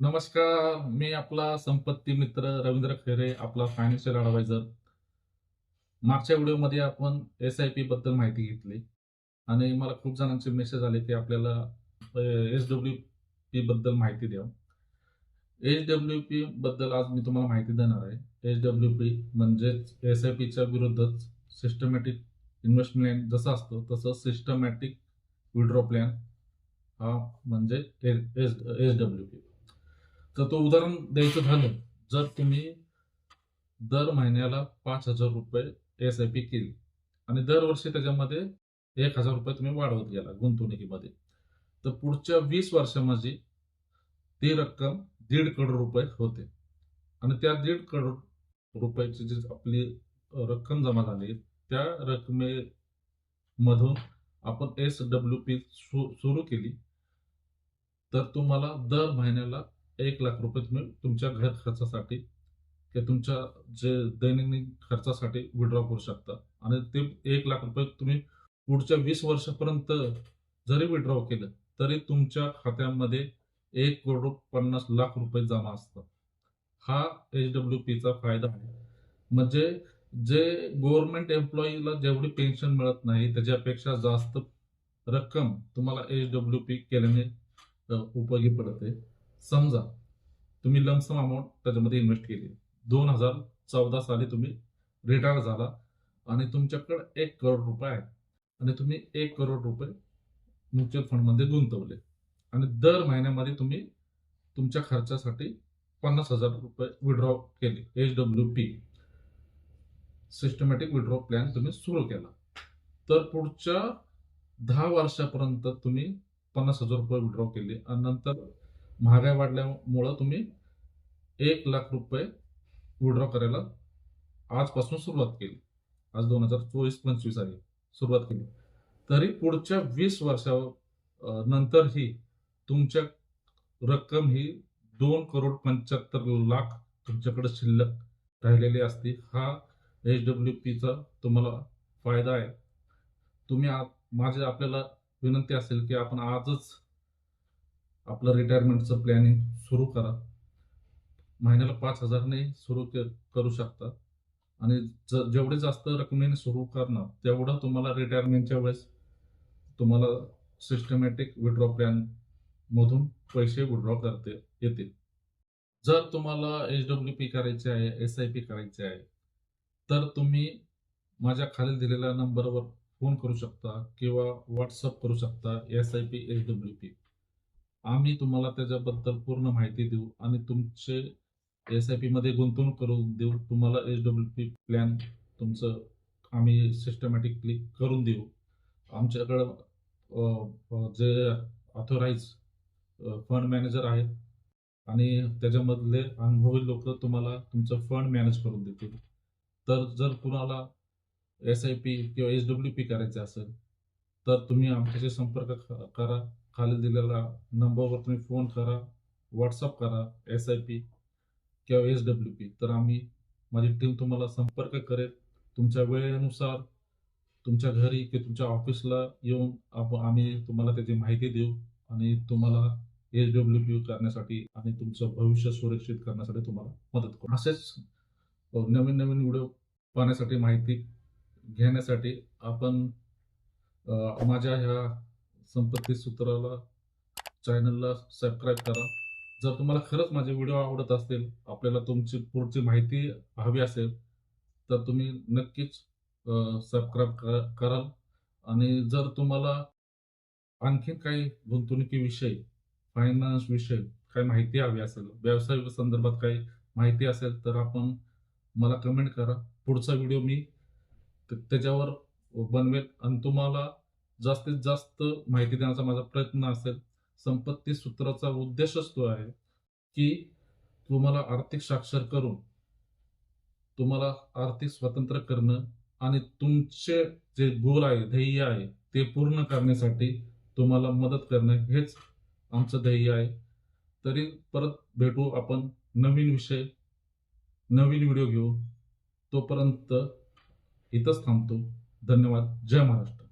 नमस्कार मी आपला संपत्ती मित्र रवींद्र खैरे आपला फायनान्शियल ॲडवायझर मागच्या व्हिडिओमध्ये आपण एस आय पी बद्दल माहिती घेतली आणि मला खूप जणांचे मेसेज आले की आपल्याला एस डब्ल्यू पी बद्दल माहिती द्या. एच डब्ल्यू पी बद्दल आज मी तुम्हाला माहिती देणार आहे. एच डब्ल्यू पी म्हणजेच एस आय पीच्या विरुद्धच सिस्टमॅटिक इन्व्हेस्टमेंट जसं असतं तसं सिस्टमॅटिक विड्रॉ प्लॅन हा म्हणजे एस एस डब्ल्यू पी तर तो उदाहरण द्यायचं झालं. जर तुम्ही दर महिन्याला पाच हजार रुपये एस आय पी केली आणि दरवर्षी त्याच्यामध्ये एक हजार रुपये तुम्ही वाढवत गेला गुंतवणुकीमध्ये तर पुढच्या वीस वर्षामध्ये ती रक्कम दीड करोड रुपये होते. आणि त्या दीड करोड रुपयाची जी आपली रक्कम जमा झाली त्या रकमेमधून आपण एस डब्ल्यू पी सुरू केली तर तुम्हाला दर महिन्याला एक लाख रुपये तुम्ही तुमच्या घर खर्चासाठी किंवा तुमच्या जे दैनंदिन खर्चासाठी विड्रॉ करू शकता. आणि ते एक लाख रुपये तुम्ही पुढच्या वीस वर्षापर्यंत जरी विड्रॉ केलं तरी तुमच्या खात्यामध्ये एक करोड पन्नास लाख रुपये जमा असतात. हा एच डब्ल्यू पीचा फायदा आहे. म्हणजे जे गव्हर्नमेंट एम्प्लॉईला जेवढी पेन्शन मिळत नाही त्याच्यापेक्षा जास्त रक्कम तुम्हाला एच डब्ल्यू पी केल्याने उपयोगी पडते. समजा तुम्ही लमसम अमाऊंट त्याच्यामध्ये इन्व्हेस्ट केली. दोन हजार चौदा साली तुम्ही रिटायर झाला आणि तुमच्याकडे एक करोड रुपये आहे आणि तुम्ही एक करोड रुपये म्युच्युअल फंडमध्ये गुंतवले. आणि दर महिन्यामध्ये तुम्ही तुमच्या खर्चासाठी पन्नास हजार रुपये विड्रॉ केले. H W P systematic withdraw plan तुम्ही सुरू केला. तर पुढच्या दहा वर्षापर्यंत तुम्ही पन्नास हजार रुपये विड्रॉ केले. आणि नंतर महागाई वाढल्यामुळं तुम्ही एक लाख रुपये विड्रॉ करायला आजपासून सुरुवात केली. आज दोन हजार चोवीस पंचवीस आहे. सुरुवात केली. तरी पुढच्या वीस वर्षा नंतरही तुमच्या रक्कम ही दोन करोड पंच्याहत्तर लाख तुमच्याकडे शिल्लक राहिलेली असते. हा एच डब्ल्यू पीचा तुम्हाला फायदा आहे. तुम्ही आ- माझी आपल्याला विनंती असेल की आपण आजच आपलं रिटायरमेंटचं प्लॅनिंग सुरू करा. महिन्याला पाच हजारने सुरू करू शकता. आणि ज जेवढे जास्त रकमेने सुरू करणार तेवढं तुम्हाला रिटायरमेंटच्या वेळेस तुम्हाला सिस्टमॅटिक विड्रॉ प्लॅन मधून पैसे विड्रॉ करते येतील. जर तुम्हाला एच डब्ल्यू पी करायचे आहे एस आय पी करायचे आहे तर तुम्ही माझ्या खाली दिलेल्या नंबरवर फोन करू शकता किंवा व्हॉट्सअप करू शकता S I P H W P आम्ही तुम्हाला त्याच्याबद्दल पूर्ण माहिती देऊ आणि तुमचे एस आय पी मध्ये गुंतवणूक करून देऊ. तुम्हाला एच डब्ल्यू पी प्लॅन तुमचं आम्ही सिस्टमॅटिकली करून देऊ. आमच्याकडं जे ऑथोराईज फंड मॅनेजर आहेत आणि त्याच्यामधले अनुभवी लोक तुम्हाला तुमचं फंड मॅनेज करून देतील. तर जर कुणाला एस आय पी किंवा एच डब्ल्यू पी करायचे असेल तर तुम्ही आमच्याशी संपर्क करा. खाली दिलेला नंबरवर तुम्ही फोन करा व्हॉट्सअप करा एस आय पी किंवा एस डब्ल्यू पी तर आम्ही माझी टीम तुम्हाला संपर्क करेल. तुमच्या वेळेनुसार तुमच्या घरी किंवा तुमच्या ऑफिसला येऊन आप आम्ही तुम्हाला त्याची माहिती देऊ आणि तुम्हाला एच डब्ल्यू पी करण्यासाठी आणि तुमचं भविष्य सुरक्षित करण्यासाठी तुम्हाला मदत करू. असेच नवीन नवीन व्हिडिओ पाहण्यासाठी माहिती घेण्यासाठी आपण माझ्या ह्या संपत्ती सूत्राला चॅनलला सबस्क्राईब करा. जर तुम्हाला खरंच माझे व्हिडिओ आवडत असतील आपल्याला तुमची पुढची माहिती हवी असेल तर तुम्ही नक्कीच सबस्क्राईब कराल. आणि जर तुम्हाला आणखीन काही गुंतवणुकीविषयी फायनान्स विषयी काही माहिती हवी असेल व्यवसाय संदर्भात काही माहिती असेल तर आपण मला कमेंट करा. पुढचा व्हिडिओ मी त्याच्यावर बनवेल. आणि तुम्हाला जास्तीत जास्त माहिती देण्याचा माझा प्रयत्न असेल संपत्ती सूत्राचा उद्देशच तो आहे की तुम्हाला आर्थिक साक्षर करून तुम्हाला आर्थिक स्वतंत्र करणं आणि तुमचे जे गोल आहे ध्येय आहे ते पूर्ण करण्यासाठी तुम्हाला मदत करणं हेच आमचं ध्येय आहे. तरी परत भेटू आपण नवीन विषय नवीन व्हिडिओ घेऊ तोपर्यंत इथंच थांबतो. धन्यवाद. जय महाराष्ट्र.